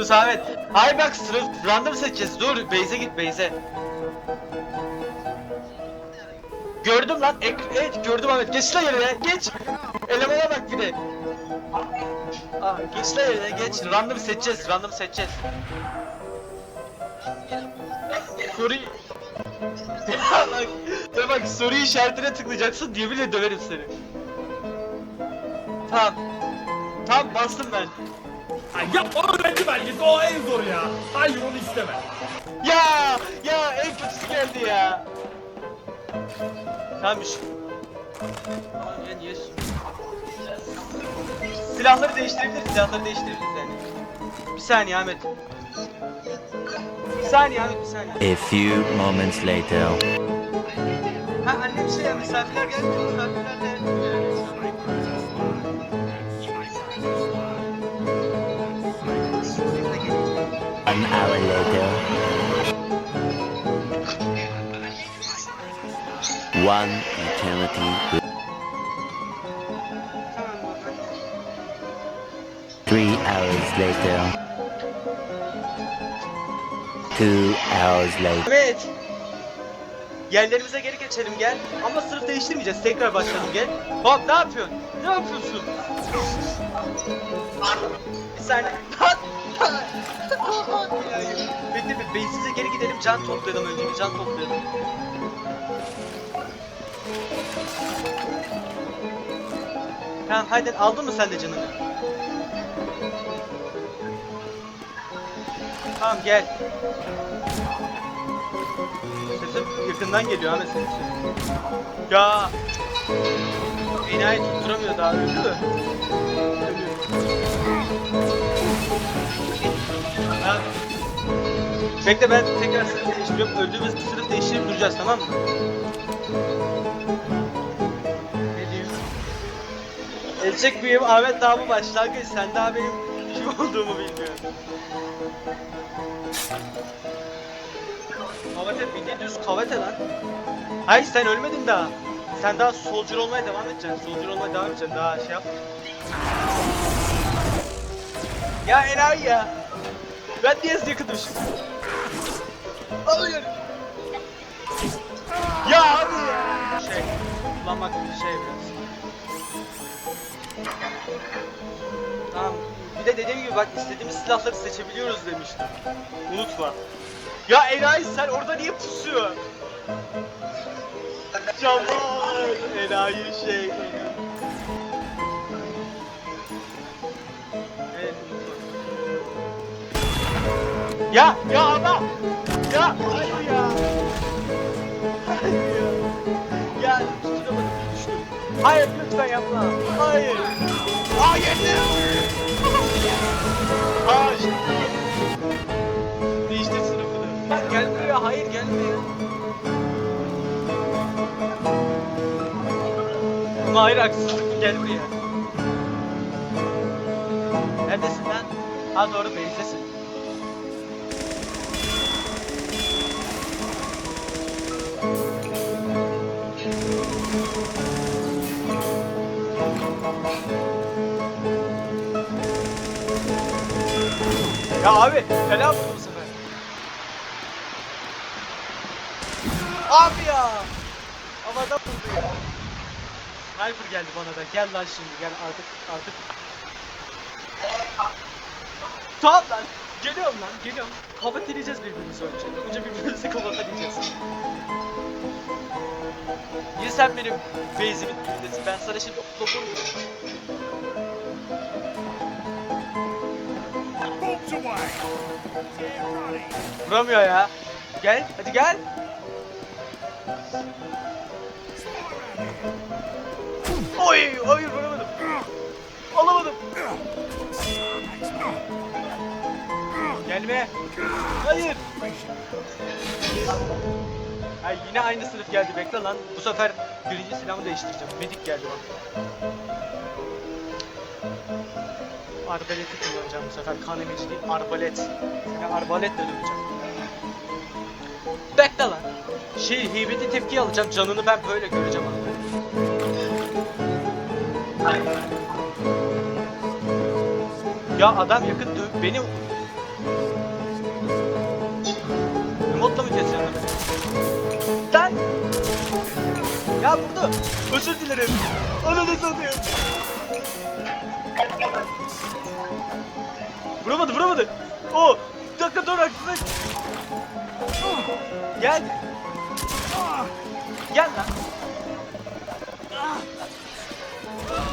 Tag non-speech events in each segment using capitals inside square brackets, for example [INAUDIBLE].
Sus Ahmet. Hayır bak sınıf random seçeceğiz. Dur base'e git base'e. Gördüm lan. Ek evet gördüm Ahmet. Geç lan yerine. Geç. Elemana bak bir de. Aa, geç lan yerine geç. Random seçeceğiz. Random seçeceğiz. Soru... [LAUGHS] bak, bak soru işaretine tıklayacaksın diye bile döverim seni. Tamam. Tamam bastım ben. Ay yapma öğrenci belgesi o en zor ya. Hayır onu isteme. Ya ya en kötüsü geldi ya. Tamam iş. Aa, Ya niye? Silahları değiştirebiliriz, silahları değiştirebiliriz yani. Bir saniye Ahmet. Bir saniye Ahmet, bir saniye. A few moments later. Ha annem şey ya misafirler geldi, misafirlerle. One hour later. One eternity. Three hours later. Two hours later. Ahmet. Yerlerimize geri geçelim gel. Ama sınıf değiştirmeyeceğiz. Tekrar başlayalım gel. Hop ne yapıyorsun? Ne yapıyorsun? Bir saniye. Bekle bir beysize geri gidelim can toplayalım önce bir can toplayalım. Tamam haydi aldın mı sen de canını? Tamam gel. Sesim yakından geliyor Ahmet senin sesin. Ya. Enayi tutturamıyor daha öldü mü? Ölüyor. Bekle ben tekrar sınıf değiştiriyorum. Öldüğümüz sınıf değiştirip duracağız tamam mı? Ne diyeyim? Elçek büyüğüm Ahmet daha bu başlangıç. Sen daha benim kim olduğumu bilmiyorsun. Kavate bildiğin düz kavate lan. Hayır sen ölmedin daha. Sen daha soldier olmaya devam edeceksin. Soldier olmaya devam edeceksin. Daha şey yap. Ya enayi ya. Ben niye yakındım şimdi? Hayır. Ya abi. Şey, kullanmak bir şey biraz. Tamam. Bir de dediğim gibi bak istediğimiz silahları seçebiliyoruz demiştim. Unutma. Ya enayi sen orada niye pusuyorsun? Cemal enayi şey. Ya ya adam. Ya hayır ya. Hayır ya. Ya tutunamadım düştüm. Hayır lütfen yapma. Hayır. Hayır. Aa şimdi. Değiştir sınıfını. Bak gel buraya. Hayır gel buraya. Hayır haksızlık gel buraya. Neredesin lan? Ha doğru base'desin. Ya abi fena vurdu bu sefer. Abi ya. Havada vurdu ya. Sniper geldi bana da. Gel lan şimdi gel artık artık. Tamam lan. Geliyorum lan geliyorum. Kapatılacağız birbirimizi önce. Önce birbirimizi [LAUGHS] kapatılacağız. Niye sen benim base'imin dibindesin? Ben sana şimdi topu Vuramıyor ya. Gel, hadi gel. Oy, hayır vuramadım. Alamadım. Gelme. Hayır. Ay yine aynı sınıf geldi bekle lan. Bu sefer birinci silahımı değiştireceğim. Medik geldi bak. Arbaleti kullanacağım bu sefer. Kan emici değil, arbalet. Seni arbaletle döveceğim. Bekle lan. Şey, heybeti tepki alacağım. Canını ben böyle göreceğim abi. Ya adam yakın dö- beni Ya burada. Özür dilerim. Ananı satayım. Vuramadı vuramadı. O. Bir dakika dur haksızlık. Gel. Gel lan.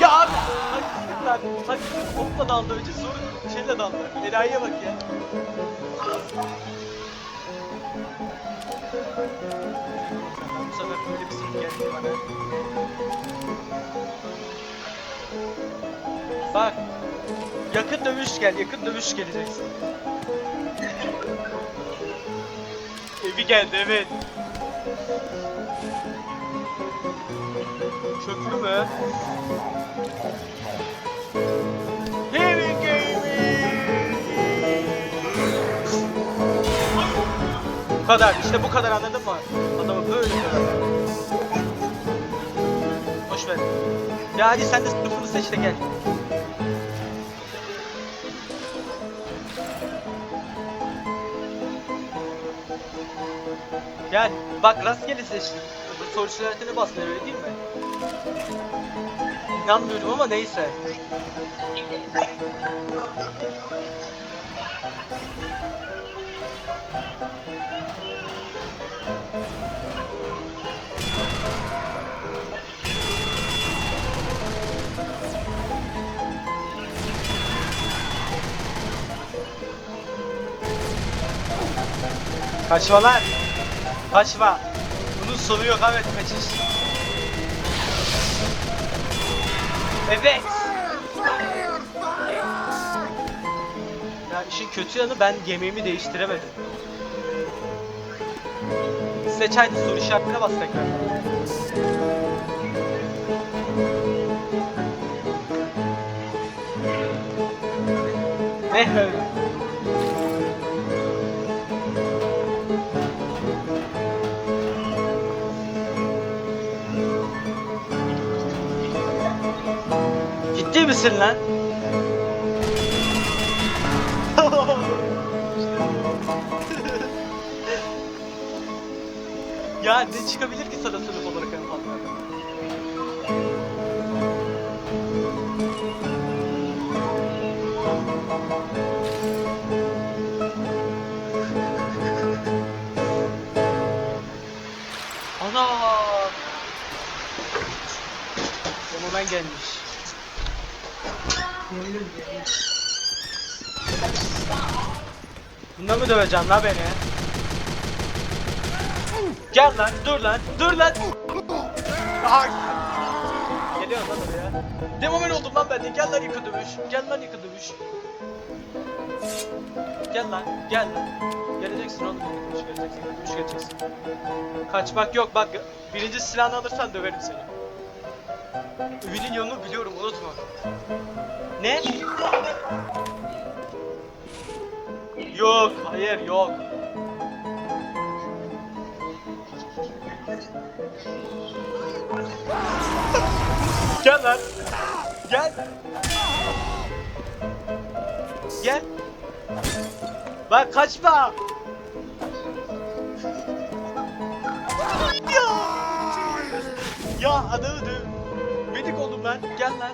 Ya abi. Haksızlık lan. Haksızlık. Hopla daldı önce sonra şeyle daldı. Enayiye bak ya. Bu sefer böyle bir sınıf geldi bana. Bak. Yakın dövüş gel, yakın dövüş geleceksin. Evi geldi, evet. Köprü mü? Bu kadar, işte bu kadar anladın mı? Boş ver. Ya hadi sen de sınıfını seç de gel. Gel. Bak rastgele seçtim. Soru işaretine bas öyle değil mi? İnanmıyorum ama neyse. Kaçma lan. Kaçma. Bunun sonu yok Ahmet kaçış. Evet. Ya işin kötü yanı ben gemiğimi değiştiremedim. Seç haydi soru işaretine bas tekrar. Ne Ciddi misin lan? [LAUGHS] ya ne çıkabilir ki sana sınıf olarak en fazla? Ana! Fenomen gelmiş. Bunda mı döveceksin la beni? Gel lan, dur lan, dur lan. Aha. Geliyor lan oraya. Demomen oldum lan ben de. Gel lan yıkı dövüş. Gel lan yıkı dövüş. Gel lan, gel lan. Geleceksin oğlum. Geleceksin, dövüş geleceksin. Kaçmak yok bak. Birinci silahını alırsan döverim seni. Üminin yolunu biliyorum unutma. Ne? Yok, hayır yok. Gel lan. Gel. Gel. Bak kaçma. Ya. Ya adamı döv. Medik oldum ben. Gel lan.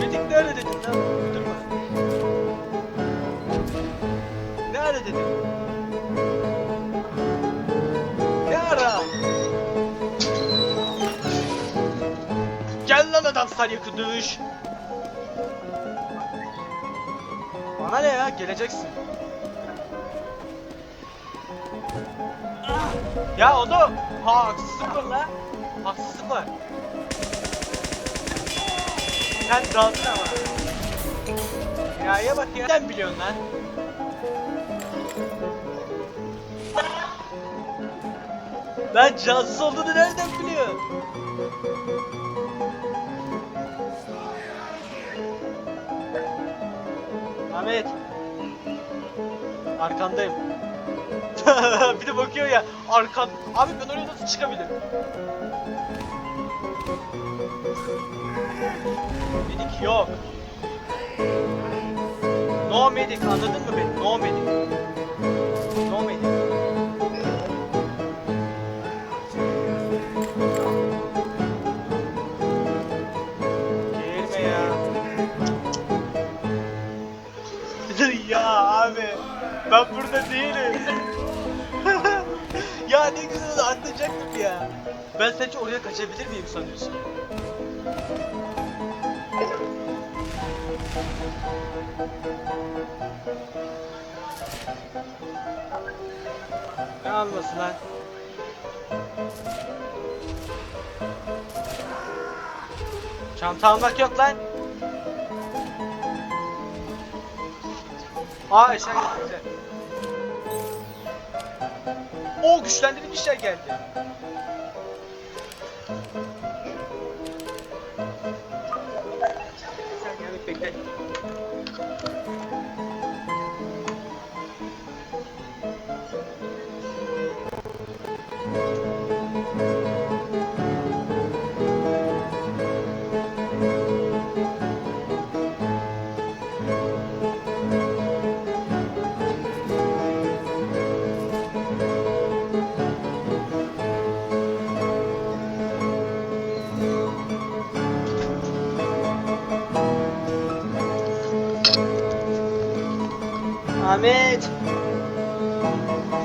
Medik ne dedin lan? Durma. Ne dedin? Ne ara? Gel lan adam yakın dövüş. Bana ne ya? Geleceksin. Ya oğlum, ha haksızlık. Haksızlık var. Sen daldın ama. Ya bak ya. Sen biliyorsun lan. Lan casus olduğunu nereden biliyor? Ahmet. Arkandayım. [LAUGHS] bir de bakıyor ya arkan. Abi ben oraya nasıl çıkabilirim? medik yok. No medik anladın mı beni? No medik. No medik. Girme ya. [LAUGHS] ya abi. Ben burada değilim. [LAUGHS] ya ne güzel atlayacaktım ya. Ben sence oraya kaçabilir miyim sanıyorsun? Ne alması lan? Çanta almak yok lan. Aa eşya geldi. O güçlendirilmişler geldi. Ahmet.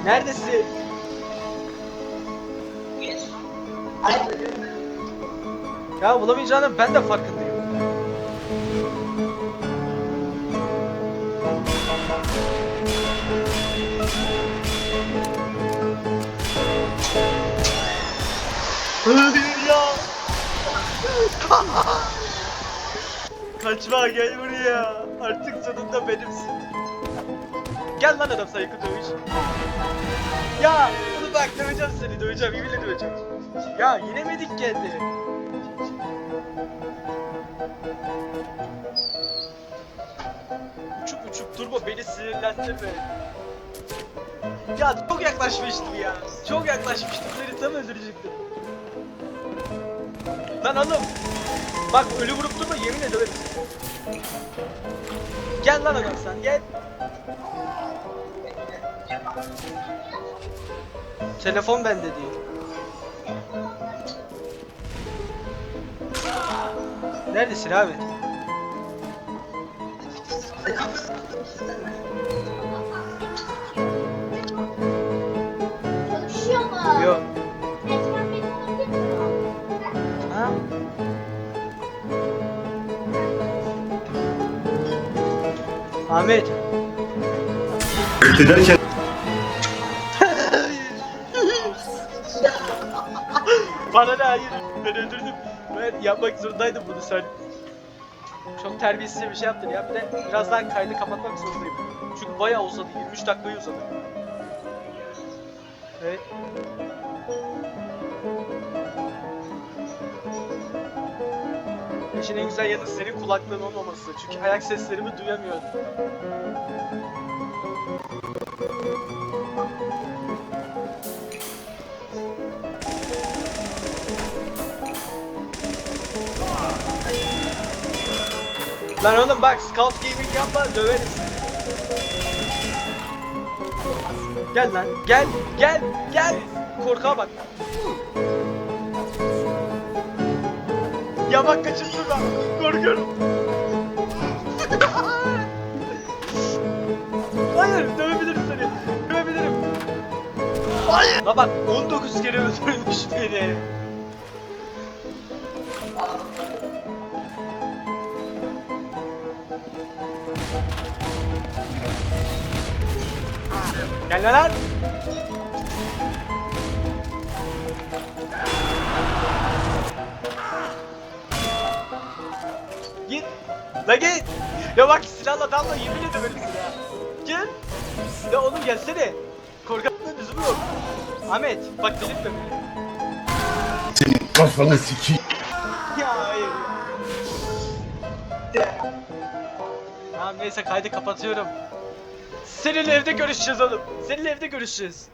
Neredesin? Ya bulamayacağını ben de farkındayım. Hayır ya. Kaçma gel buraya. Artık sonunda benimsin. Gel lan adam sayıkı dövüş. Ya bunu bak döveceğim seni döveceğim yeminle döveceğim. Ya yine mi dik geldi? Uçup uçup durma beni sinirlendirme. Ya çok yaklaşmıştım ya. Çok yaklaşmıştım seni tam öldürecektim. Lan oğlum. Bak ölü vurup durma yemin ederim. Gel lan adam sen gel. Telefon bende değil. Neredesin abi? Çalışıyor mu? Yok. Ha? Ahmet. Ederken Bana ne hayır. Ben öldürdüm. Ben yapmak zorundaydım bunu sen. Çok terbiyesizce bir şey yaptın ya. Bir de birazdan kaydı kapatmak zorundayım. Çünkü bayağı uzadı. 23 dakikayı uzadı. Evet. İşin en güzel yanı senin kulaklığın olmaması. Çünkü ayak seslerimi duyamıyorum. Lan oğlum bak Scout Gaming yapma döverim seni. Gel lan gel gel gel. Korkağa bak. Ya bak kaçırdım ben. Korkuyorum. [LAUGHS] Hayır dövebilirim seni. Dövebilirim. Hayır. La bak 19 kere öldürmüş beni. Gel lan. Git. La git. Ya bak silahla dalma yemin ederim ya. Gel. Ya oğlum gelsene. Korkaklığın lüzumu yok. Ahmet bak delirtme beni. senin kafanı sikeyim. Ya hayır ya. Tamam neyse kaydı kapatıyorum. Seninle evde görüşeceğiz oğlum. Seninle evde görüşeceğiz.